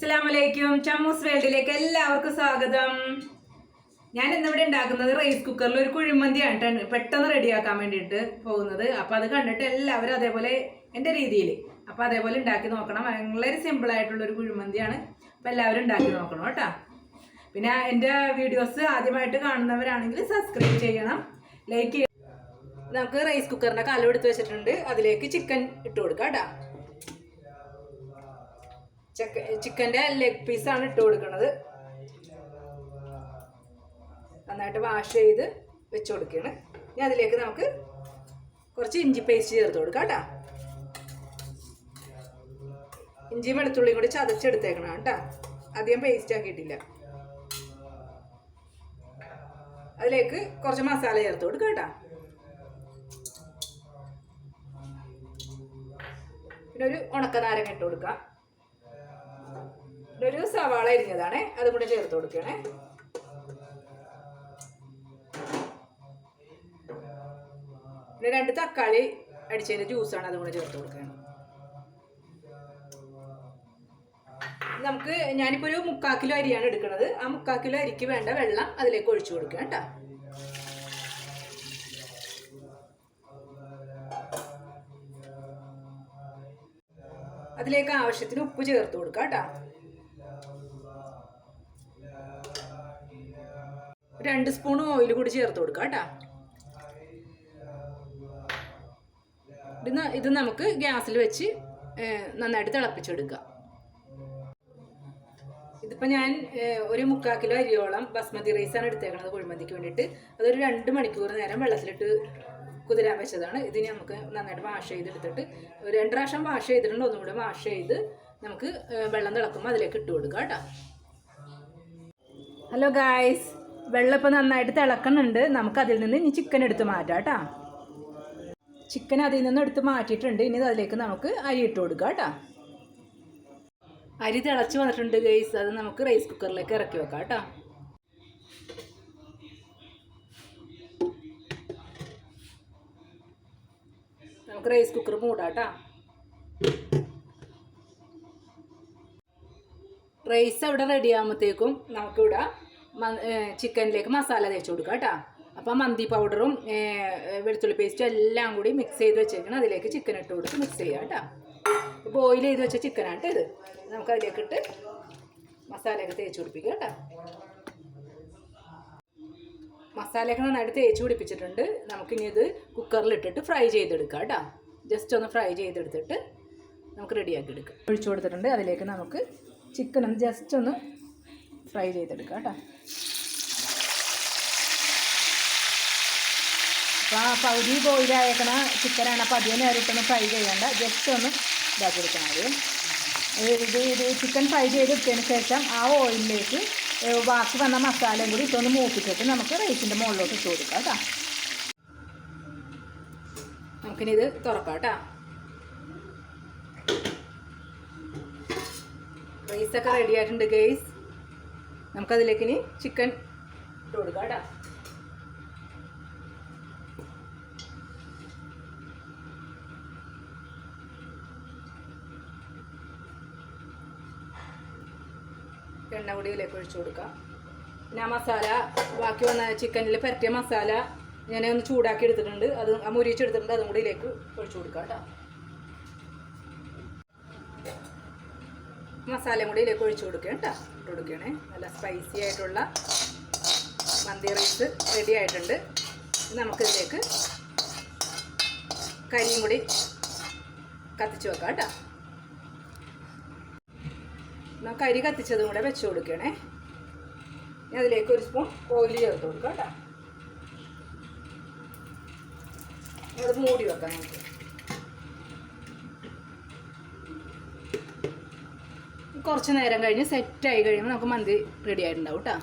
അസ്സലാമലൈക്കും. ചമ്മൂസ് വേൾഡിലേക്ക് എല്ലാവർക്കും സ്വാഗതം. ഞാൻ ഇന്നിവിടെ ഉണ്ടാക്കുന്നത് റൈസ് കുക്കറിൽ ഒരു കുഴിമന്തിയാണ് ട്ടോ പെട്ടെന്ന് റെഡിയാക്കാൻ വേണ്ടിയിട്ട് പോകുന്നത്. അപ്പോൾ അത് കണ്ടിട്ട് എല്ലാവരും അതേപോലെ എന്റെ രീതിയിൽ അപ്പോൾ അതേപോലെ ഉണ്ടാക്കി നോക്കണം. വളരെ ഒരു കുഴിമന്തിയാണ്. അപ്പോൾ എല്ലാവരും ഉണ്ടാക്കി നോക്കണം കേട്ടോ. പിന്നെ എന്റെ വീഡിയോസ് ആദ്യമായിട്ട് കാണുന്നവരാണെങ്കിൽ സബ്സ്ക്രൈബ് ചെയ്യണം. ലൈക്ക് ചെയ്യണം. നമുക്ക് റൈസ് കുക്കറിന്റെ കലം എടുത്ത് വെച്ചിട്ടുണ്ട്. അതിലേക്ക് ചിക്കൻ ഇട്ട് കൊടുക്കാം കേട്ടോ. ചക്ക ചിക്കന്റെ ലെഗ് പീസാണ് ഇട്ട് കൊടുക്കുന്നത് നന്നായിട്ട് വാഷ് ചെയ്ത് വെച്ച് കൊടുക്കുകയാണ്. ഇനി അതിലേക്ക് നമുക്ക് കുറച്ച് ഇഞ്ചി പേസ്റ്റ് ചേർത്ത് കൊടുക്കാം കേട്ടോ. ഇഞ്ചിയും വെളുത്തുള്ളിയും കൂടി ചതച്ചെടുത്തേക്കണം കേട്ടോ. അധികം പേസ്റ്റ് ആക്കിയിട്ടില്ല. അതിലേക്ക് കുറച്ച് മസാല ചേർത്ത് കൊടുക്കുക കേട്ടോ. പിന്നെ ഒരു ഉണക്ക നാരങ്ങ ഇട്ട് കൊടുക്കാം. ഒരു സവാള അരിഞ്ഞതാണേ. അതും കൂടെ ചേർത്ത് കൊടുക്കണേ പിന്നെ രണ്ട് തക്കാളി അടിച്ചതിന്റെ ജ്യൂസാണ് അതും കൂടെ ചേർത്ത് കൊടുക്കണം നമുക്ക് ഞാനിപ്പോൾ ഒരു മുക്കാൽ കിലോ അരിയാണ് എടുക്കുന്നത്. ആ മുക്കാൽ കിലോ അരിക്ക് വേണ്ട വെള്ളം അതിലേക്ക് ഒഴിച്ചു കൊടുക്കുക കേട്ടോ. അതിലേക്ക് ആവശ്യത്തിന് ഉപ്പ് ചേർത്ത് കൊടുക്കുക കേട്ടോ. രണ്ട് സ്പൂൺ ഓയിൽ കൂടി ചേർത്ത് കൊടുക്കുക കേട്ടോ. ഇത് ഇത് നമുക്ക് ഗ്യാസിൽ വെച്ച് നന്നായിട്ട് തിളപ്പിച്ചെടുക്കുക. ഇതിപ്പോൾ ഞാൻ ഒരു മുക്കാൽ കിലോ അരിയോളം ബസ്മതി റൈസാണ് എടുത്തേക്കുന്നത് കുഴിമന്തിക്ക് വേണ്ടിയിട്ട്. അതൊരു രണ്ട് മണിക്കൂർ നേരം വെള്ളത്തിലിട്ട് കുതിരാൻ വെച്ചതാണ്. ഇതിന് നമുക്ക് നന്നായിട്ട് വാഷ് ചെയ്തെടുത്തിട്ട് രണ്ട് പ്രാവശ്യം വാഷ് ചെയ്തിട്ടുണ്ട്. ഒന്നും കൂടെ വാഷ് ചെയ്ത് നമുക്ക് വെള്ളം തിളക്കുമ്പോൾ അതിലേക്ക് ഇട്ട് കൊടുക്കുക കേട്ടോ. ഹലോ ഗായ്സ് വെള്ളം ഇപ്പം നന്നായിട്ട് തിളക്കുന്നുണ്ട്. നമുക്ക് അതിൽ നിന്ന് ഇനി ചിക്കൻ എടുത്ത് മാറ്റാം കേട്ടോ. ചിക്കൻ അതിൽ നിന്ന് എടുത്ത് മാറ്റിയിട്ടുണ്ട്. ഇനി അതിലേക്ക് നമുക്ക് അരി ഇട്ട് കൊടുക്കുക കേട്ടോ. അരി തിളച്ച് വന്നിട്ടുണ്ട് ഗൈസ് അത് നമുക്ക് റൈസ് കുക്കറിലേക്ക് ഇറക്കി വെക്കാം കേട്ടോ. നമുക്ക് റൈസ് കുക്കർ മൂടാം കേട്ടോ. റൈസ് അവിടെ റെഡി ആകുമ്പോഴത്തേക്കും നമുക്കിവിടെ ചിക്കനിലേക്ക് മസാല തേച്ച് കൊടുക്കുക കേട്ടോ. അപ്പം മന്തി പൗഡറും വെളുത്തുള്ളി പേസ്റ്റും എല്ലാം കൂടി മിക്സ് ചെയ്ത് വെച്ചേക്കണം. അതിലേക്ക് ചിക്കൻ ഇട്ട് കൊടുത്ത് മിക്സ് ചെയ്യാം കേട്ടോ. ബോയിൽ ചെയ്ത് വെച്ച ചിക്കനാണ് ഇത്. നമുക്ക് അതിലേക്ക് ഇട്ട് മസാലയൊക്കെ തേച്ച് പിടിപ്പിക്കുക കേട്ടോ. മസാലയൊക്കെ നന്നായിട്ട് തേച്ച് പിടിപ്പിച്ചിട്ടുണ്ട്. നമുക്കിനി ഇത് കുക്കറിലിട്ടിട്ട് ഫ്രൈ ചെയ്തെടുക്കാം കേട്ടോ. ജസ്റ്റ് ഒന്ന് ഫ്രൈ ചെയ്തെടുത്തിട്ട് നമുക്ക് റെഡിയാക്കി എടുക്കാം. ഒഴിച്ചു കൊടുത്തിട്ടുണ്ട്. അതിലേക്ക് നമുക്ക് ചിക്കൻ ഒന്ന് ജസ്റ്റ് ഒന്ന് ഫ്രൈ ചെയ്തെടുക്കാം കേട്ടോ. അപ്പോൾ ആ പകുതി ബോയിലായേക്കണ ചിക്കനാണ് അപ്പോൾ അധികം നേരിട്ടൊന്നും ഫ്രൈ ചെയ്യേണ്ട. ജസ്റ്റ് ഒന്ന് ഇതാക്കി എടുക്കണം ആദ്യം ഇത് ഇത് ചിക്കൻ ഫ്രൈ ചെയ്തെടുത്തതിന് ശേഷം ആ ഓയിലിലേക്ക് ബാക്കി വന്ന മസാലയും കൂടി ഇട്ടൊന്ന് മൂപ്പിച്ചിട്ട് നമുക്ക് റൈസിന്റെ മുകളിലോട്ട് ഇട്ട് കൊടുക്കാം കേട്ടോ. നമുക്കിനി ഇത് തുറക്കാം കേട്ടോ. റൈസൊക്കെ റെഡി ആയിട്ടുണ്ട് ഗെയ്സ് നമുക്കതിലേക്ക് ഇനി ചിക്കൻ ഇട്ട് കൊടുക്കാം കേട്ടോ. എണ്ണ പൊടിയിലേക്ക് ഒഴിച്ചു കൊടുക്കാം. പിന്നെ ആ മസാല ബാക്കി വന്ന ചിക്കനിൽ പരട്ടിയ മസാല ഞാൻ ഒന്ന് ചൂടാക്കി എടുത്തിട്ടുണ്ട്. അത് മുരിച്ചെടുത്തിട്ടുണ്ട് അതും കൂടി ഇതിലേക്ക് ഒഴിച്ചു കൊടുക്കാം കേട്ടോ. മസാലയും കൂടി ഇതിലേക്ക് ഒഴിച്ചു കൊടുക്കുക കേട്ടോ. ഇട്ട് കൊടുക്കുകയാണേ. നല്ല സ്പൈസി ആയിട്ടുള്ള മന്തി റൈസ് റെഡി ആയിട്ടുണ്ട്. നമുക്ക് നമുക്കിതിലേക്ക് കരിയും കൂടി കത്തിച്ച് വെക്കാം കേട്ടോ. എന്നാൽ കരി കത്തിച്ചതും കൂടെ വെച്ച് കൊടുക്കണേ ഇനി അതിലേക്ക് ഒരു സ്പൂൺ ഓയിൽ ചേർത്ത് കൊടുക്കാം കേട്ടോ. അത് മൂടി വെക്കാം നമുക്ക്. കുറച്ച് നേരം കഴിഞ്ഞ് സെറ്റായി കഴിയുമ്പോൾ നമുക്ക് മന്തി റെഡി ആയിട്ടുണ്ടാവും കേട്ടോ